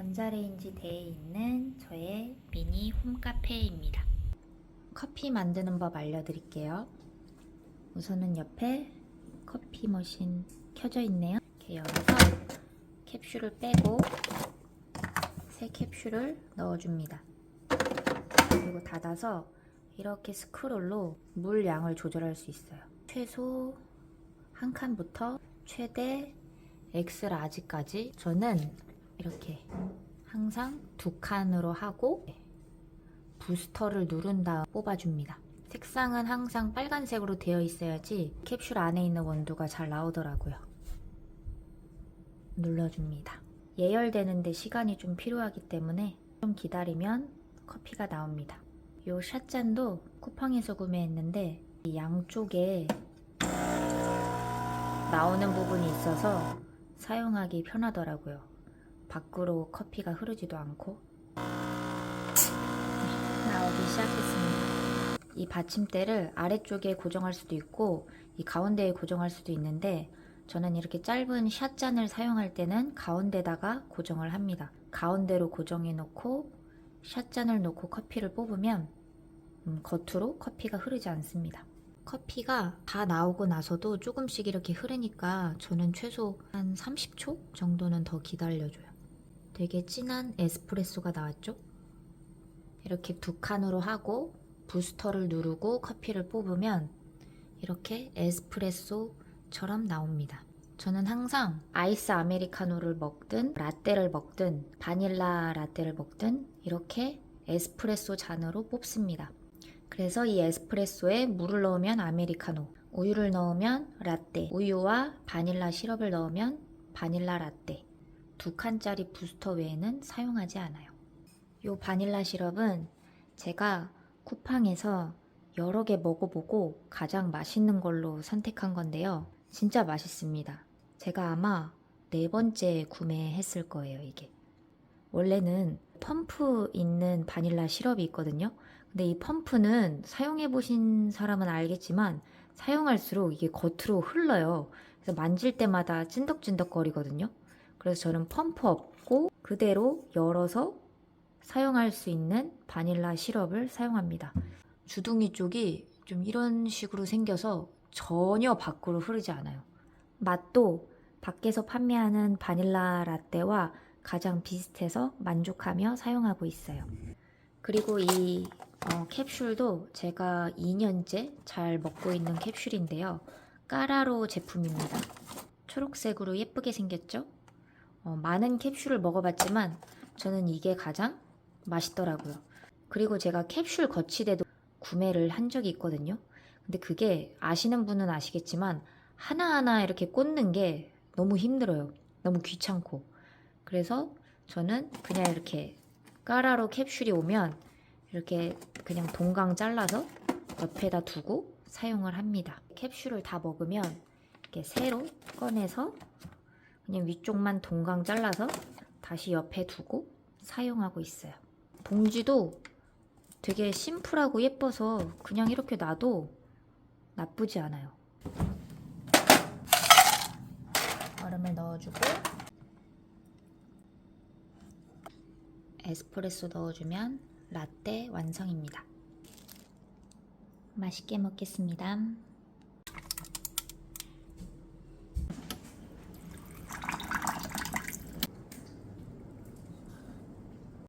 전자레인지 대에 있는 저의 미니 홈카페입니다. 커피 만드는 법 알려드릴게요. 우선은 옆에 커피 머신 켜져 있네요. 이렇게 열어서 캡슐을 빼고 새 캡슐을 넣어줍니다. 그리고 닫아서 이렇게 스크롤로 물 양을 조절할 수 있어요. 최소 한 칸부터 최대 엑스라지까지 저는 이렇게 항상 두 칸으로 하고 부스터를 누른 다음 뽑아줍니다. 색상은 항상 빨간색으로 되어 있어야지 캡슐 안에 있는 원두가 잘 나오더라고요. 눌러줍니다. 예열되는데 시간이 좀 필요하기 때문에 좀 기다리면 커피가 나옵니다. 요 샷잔도 쿠팡에서 구매했는데 이 양쪽에 나오는 부분이 있어서 사용하기 편하더라고요. 밖으로 커피가 흐르지도 않고 나오기 시작했습니다. 이 받침대를 아래쪽에 고정할 수도 있고 이 가운데에 고정할 수도 있는데 저는 이렇게 짧은 샷잔을 사용할 때는 가운데다가 고정을 합니다. 가운데로 고정해 놓고 샷잔을 놓고 커피를 뽑으면 음, 겉으로 커피가 흐르지 않습니다. 커피가 다 나오고 나서도 조금씩 이렇게 흐르니까 저는 최소 한 30초 정도는 더 기다려줘요. 되게 진한 에스프레소가 나왔죠? 이렇게 두 칸으로 하고 부스터를 누르고 커피를 뽑으면 이렇게 에스프레소처럼 나옵니다. 저는 항상 아이스 아메리카노를 먹든 라떼를 먹든 바닐라 라떼를 먹든 이렇게 에스프레소 잔으로 뽑습니다. 그래서 이 에스프레소에 물을 넣으면 아메리카노, 우유를 넣으면 라떼, 우유와 바닐라 시럽을 넣으면 바닐라 라떼. 두 칸짜리 부스터 외에는 사용하지 않아요. 요 바닐라 시럽은 제가 쿠팡에서 여러 개 먹어보고 가장 맛있는 걸로 선택한 건데요. 진짜 맛있습니다. 제가 아마 네 번째 구매했을 거예요, 이게. 원래는 펌프 있는 바닐라 시럽이 있거든요. 근데 이 펌프는 사용해 보신 사람은 알겠지만 사용할수록 이게 겉으로 흘러요. 그래서 만질 때마다 찐덕찐덕거리거든요. 그래서 저는 펌프 없고 그대로 열어서 사용할 수 있는 바닐라 시럽을 사용합니다. 주둥이 쪽이 좀 이런 식으로 생겨서 전혀 밖으로 흐르지 않아요. 맛도 밖에서 판매하는 바닐라 라떼와 가장 비슷해서 만족하며 사용하고 있어요. 그리고 이 어, 캡슐도 제가 2년째 잘 먹고 있는 캡슐인데요. 까라로 제품입니다. 초록색으로 예쁘게 생겼죠? 어, 많은 캡슐을 먹어봤지만 저는 이게 가장 맛있더라고요. 그리고 제가 캡슐 거치대도 구매를 한 적이 있거든요. 근데 그게 아시는 분은 아시겠지만 하나하나 이렇게 꽂는 게 너무 힘들어요. 너무 귀찮고. 그래서 저는 그냥 이렇게 까라로 캡슐이 오면 이렇게 그냥 동강 잘라서 옆에다 두고 사용을 합니다. 캡슐을 다 먹으면 이렇게 새로 꺼내서 그냥 위쪽만 동강 잘라서 다시 옆에 두고 사용하고 있어요. 봉지도 되게 심플하고 예뻐서 그냥 이렇게 놔도 나쁘지 않아요. 얼음을 넣어주고 에스프레소 넣어주면 라떼 완성입니다. 맛있게 먹겠습니다.